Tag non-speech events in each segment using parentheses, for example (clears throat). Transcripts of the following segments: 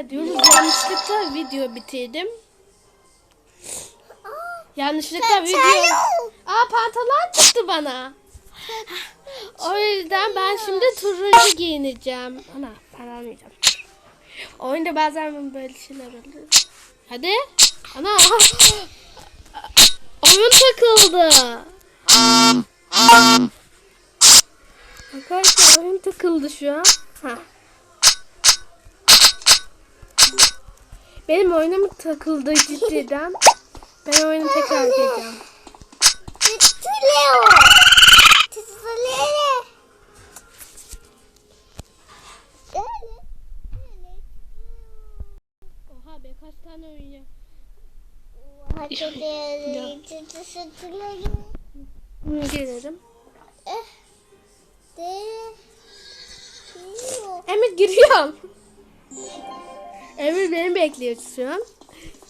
ediyoruz. Yanlışlıkla video bitirdim. Yanlışlıkla video... Aa pantolon çıktı bana. O yüzden ben şimdi turuncu giyineceğim. Ana ben almayacağım. Oyunda bazen böyle şeyler oluyor. Hadi. Ana. Oyun takıldı. Arkadaşlar oyun takıldı şu an. Ha. Benim oyunum takıldı cidden. Ben oyunu tekrar gireceğim. Tütüleo. Tütüleo. Oha be kaç tane oyun ya. Hı, Gelirim. Emir giriyor. (laughs) Emir beni bekliyor şu an.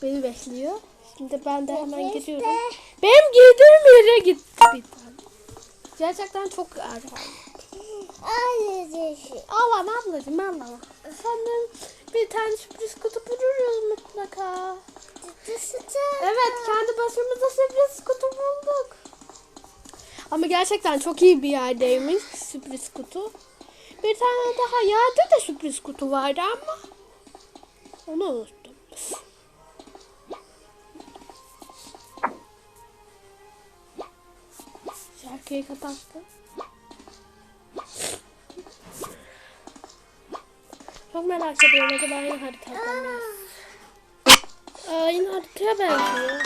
Beni bekliyor. Şimdi ben de hemen gidiyorum. Benim girdiğim yere gitti bir tane. Gerçekten çok acayip. Aman ablacığım aman. Sanırım bir tane sürpriz kutu buluruz mutlaka. Evet kendi başımıza sürpriz kutu bulduk. Ama gerçekten çok iyi bir yerdeymiş sürpriz kutu. Bir tane daha yerde de sürpriz kutu vardı ama onu unuttum. Şarkıyı kapattım. Çok merak ediyorum acaba aynı haritadan mıyız? Aynı haritaya benziyor.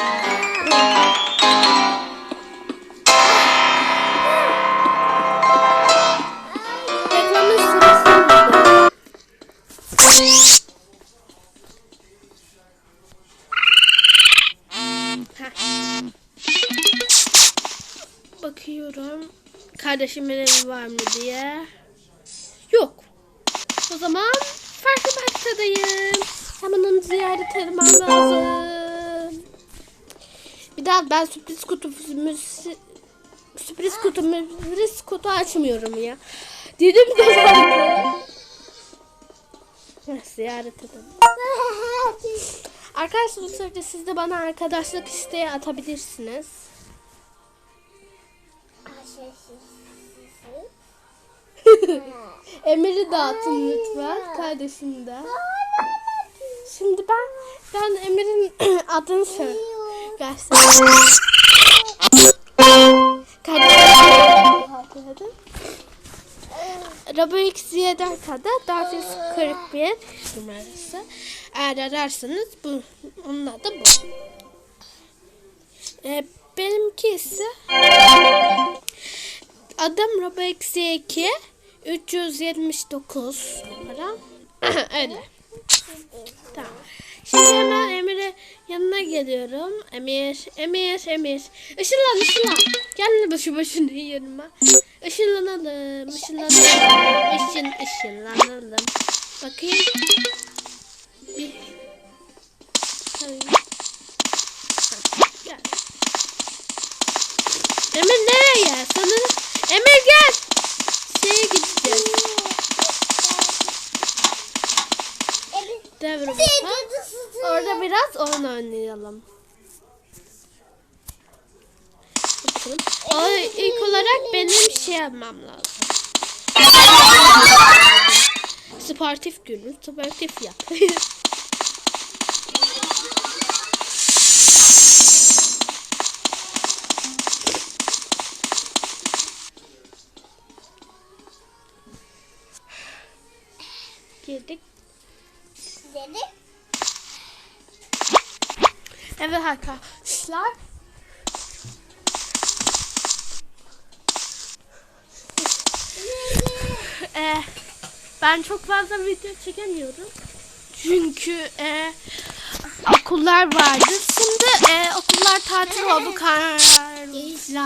Bakıyorum. Kardeşimin evi var mı diye. Yok. O zaman farklı bir haritadayım. Hemen onu ziyaret etmem lazım. Bir daha ben sürpriz kutu sürpriz kutu sürpriz kutu açmıyorum ya. Dedim kazandı. ziyaret edelim. Arkadaşlar bu sırada siz de bana arkadaşlık isteği atabilirsiniz. Emir'i dağıtın lütfen. Kardeşimi de. Şimdi ben ben Emir'in (clears throat) adını söyle. Göstereyim. Kardeşim. Robux Ziya'da da 441 numarası. Eğer ararsanız bu onun adı bu. Ee, benimki ise adım Robux 2 379 numara. Öyle. Tamam. Şimdi hemen Emir'e yanına geliyorum. Emir, Emir, Emir. Işınlan, ışınlan. Gel başı başına yanıma. Işınlanalım, ışınlanalım. Işın, ışınlanalım. Bakayım. Bir. Biraz oyun oynayalım. Bakalım. O, ilk olarak benim şey yapmam lazım. Sportif günü. Sportif yap. Girdik. Evet arkadaşlar. (laughs) Ee, ben çok fazla video çekemiyorum. Çünkü e, okullar vardı. Şimdi e, okullar tatil oldu. Kar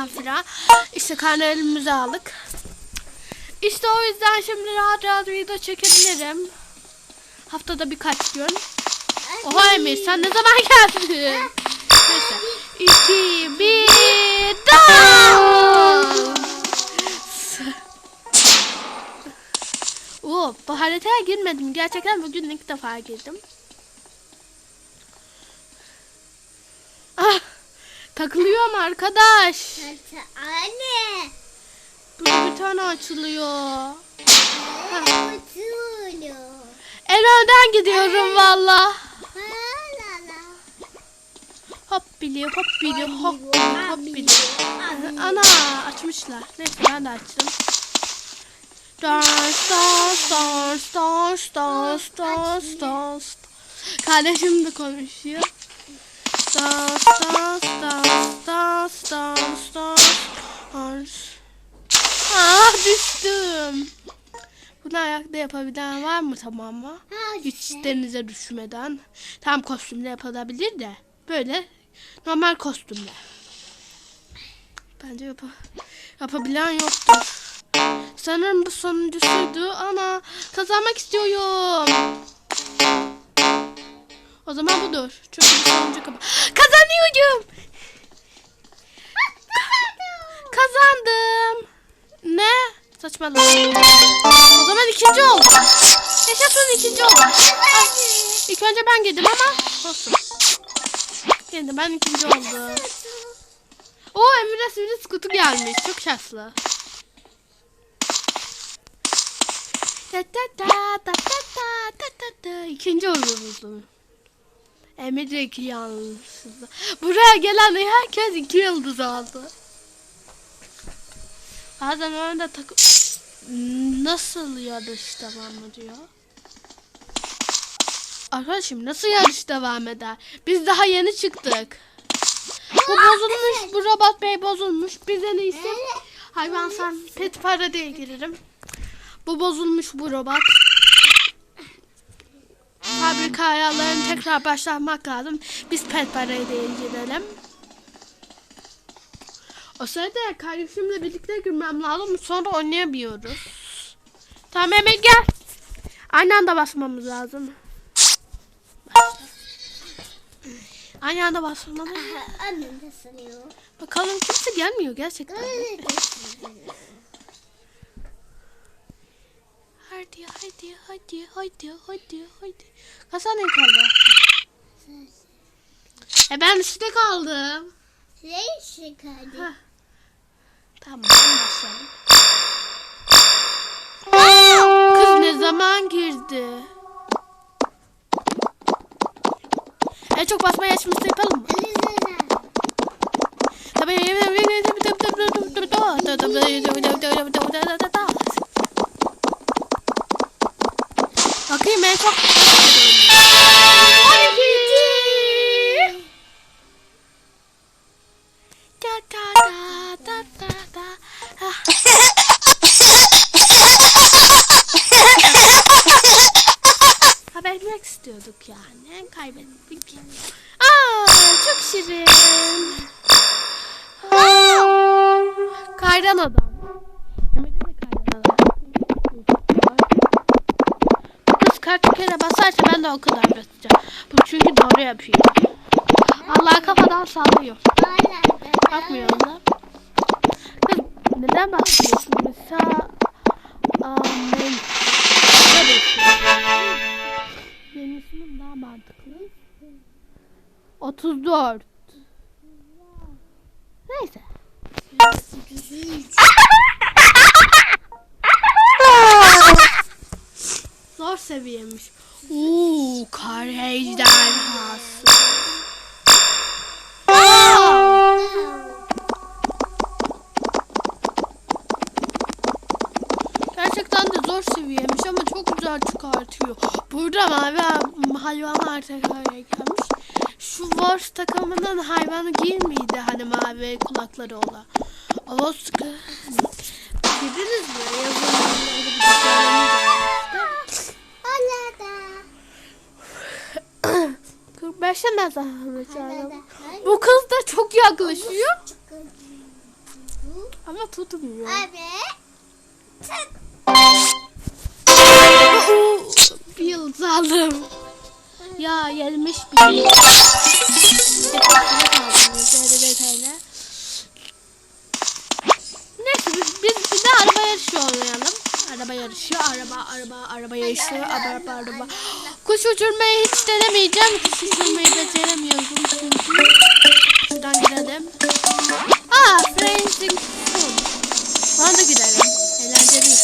filan. İşte karnelerimizi aldık. İşte o yüzden şimdi rahat rahat video çekebilirim. Haftada birkaç gün. Oha Emir sen ne zaman geldin? Neyse. İki, bir, dans! Oo, bu haritaya girmedim. Gerçekten bugün ilk defa girdim. Ah, takılıyorum arkadaş. Anne. Burada bir tane açılıyor. Oturuyor. En önden gidiyorum valla. Hop biliyor, hop biliyor, hop biliyor, hop biliyor. Ana açmışlar. Neyse ben de açtım. Dance, dance, dance, dance, dance, dance, dance. Kardeşim de konuşuyor. Dance, dance, dance, dance, dance, dance. Ah düştüm. Bunu ayakta yapabilen var mı tamam mı? Hiç denize düşmeden. Tam kostümle yapılabilir de. Böyle normal kostümle. Bence yap yapabilen yoktur. Sanırım bu sonuncusuydu ama kazanmak istiyorum. O zaman budur. Çünkü sonuncu kapa- Kazanıyorum. Kazandım. Ne? Saçmalama. O zaman ikinci oldum. Yaşasın ikinci oldum. Ah, İlk önce ben girdim ama olsun. Girdim ben ikinci oldum. Oo Emre Sivri skutu gelmiş. Çok şanslı. Ta ta ta ta ta ta. İkinci oldum. Emre iki yalnızdı. Buraya gelen herkes iki yıldız aldı. Bazen önde takım... Nasıl yarış devam ediyor? Arkadaşım nasıl yarış devam eder? Biz daha yeni çıktık. Bu bozulmuş, bu robot bey bozulmuş. Biz en iyisi hayvan sen pet para diye girelim. Bu bozulmuş bu robot. Fabrika ayarlarını tekrar başlatmak lazım. Biz pet parayı diye girelim. O sırada kardeşimle birlikte girmem lazım. Sonra oynayamıyoruz. Tamam Emir gel. Aynı anda basmamız lazım. Aynı anda basmamız lazım. Annem de sanıyor. Bakalım kimse gelmiyor gerçekten. Hadi hadi hadi hadi hadi hadi. Kaç saniye kaldı? E ben üstte kaldım. Şey şekerdi. Heh. Tamam. Kız ne zaman girdi? çok basmaya açmıştık. Kaybetmek istiyorduk yani. Kaybettik. Aa, çok şirin. Aa, kayran adam. Kız kaç kere basarsa ben de o kadar basacağım. Bu çünkü doğru yapıyor. Allah kafadan sallıyor. Bakmıyorum da. Kız neden bakmıyorsun? Mesela 34. Neyse. Zor seviyemiş. Uuu kar ejderhası. Gerçekten de zor seviyemiş ama çok güzel çıkartıyor. Burada mavi hayvanlar tekrar gelmiş. Wars takımının hayvanı değil miydi hani mavi kulakları olan? Avos dediniz mi? Yazın 45'e mezarını çağırdım. Bu kız da çok yaklaşıyor. Ama tutmuyor. Abi. Bir yıl aldım. Ya gelmiş bir yıldız. Neyse biz, biz bir de araba yarışı oynayalım. Araba yarışı. araba, araba, araba yarışı, araba, araba. Kuş uçurmayı hiç denemeyeceğim. Kuş uçurmayı beceremiyorum çünkü. Şuradan gidelim. Aa, Friendsing School. Bana da gidelim. Eğlenceli.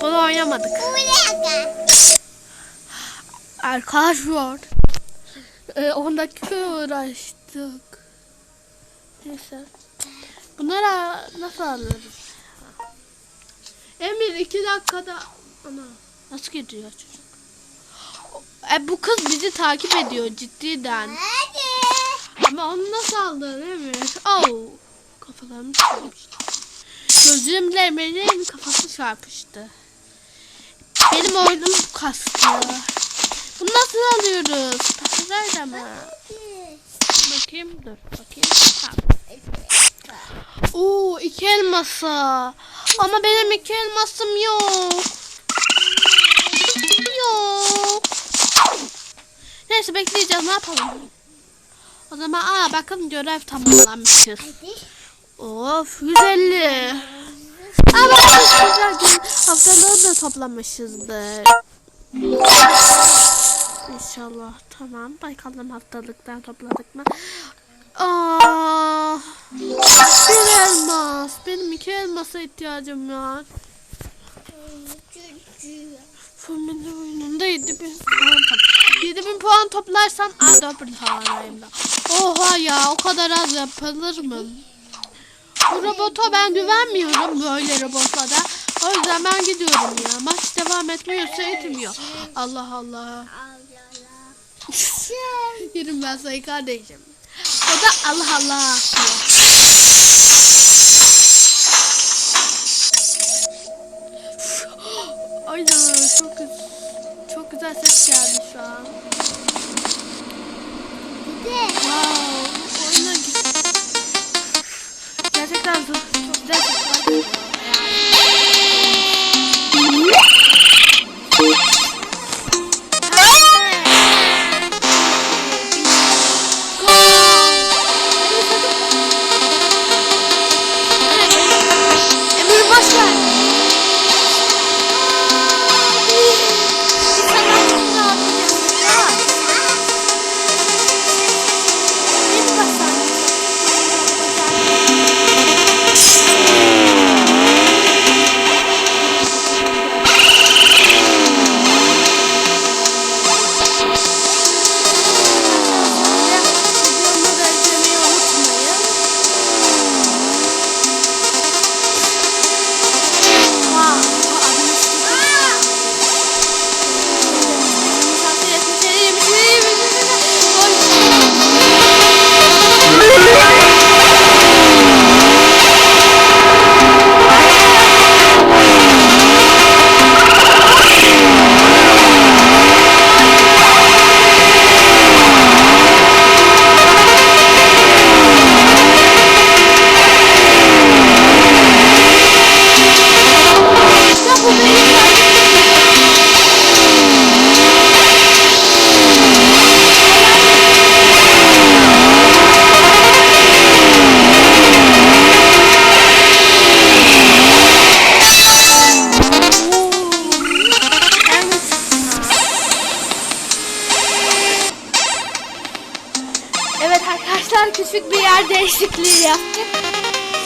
Bunu oynamadık. Arkadaşlar. Ee, 10 dakika uğraştık. Neyse. Bunları nasıl alırız? Emir 2 dakikada... Ana nasıl gidiyor çocuk? E, bu kız bizi takip ediyor ciddiden. Hadi. Ama onu nasıl aldın Emir? Oh. Kafalarım çarpıştı. Gözümlerin kafası çarpıştı. Benim oyunum kastı. Bunu nasıl alıyoruz? Nerede mi? Bakayım dur bakayım. Oo iki elması. Ama benim iki elmasım yok. Yok. Neyse bekleyeceğiz ne yapalım. O zaman aa bakın görev tamamlanmışız. Of 150. Ama güzel gün haftalığı da toplamışızdır. İnşallah tamam. Bakalım haftalıktan topladık mı? Aa, bir elmas. Benim iki elmasa ihtiyacım var. Fırmında oyununda 7000 puan top. 7000 puan toplarsam aa 4000 puanayım da. Oha ya o kadar az yapılır mı? Bu robota ben güvenmiyorum böyle robotlara. O yüzden ben gidiyorum ya. Etmiyorsa etmiyor. Allah Allah. (laughs) Yerim ben sayı kardeşim. O da Allah Allah. Aynen çok. Çok güzel ses geldi şu an. Wow, oyuna. Gerçekten çok,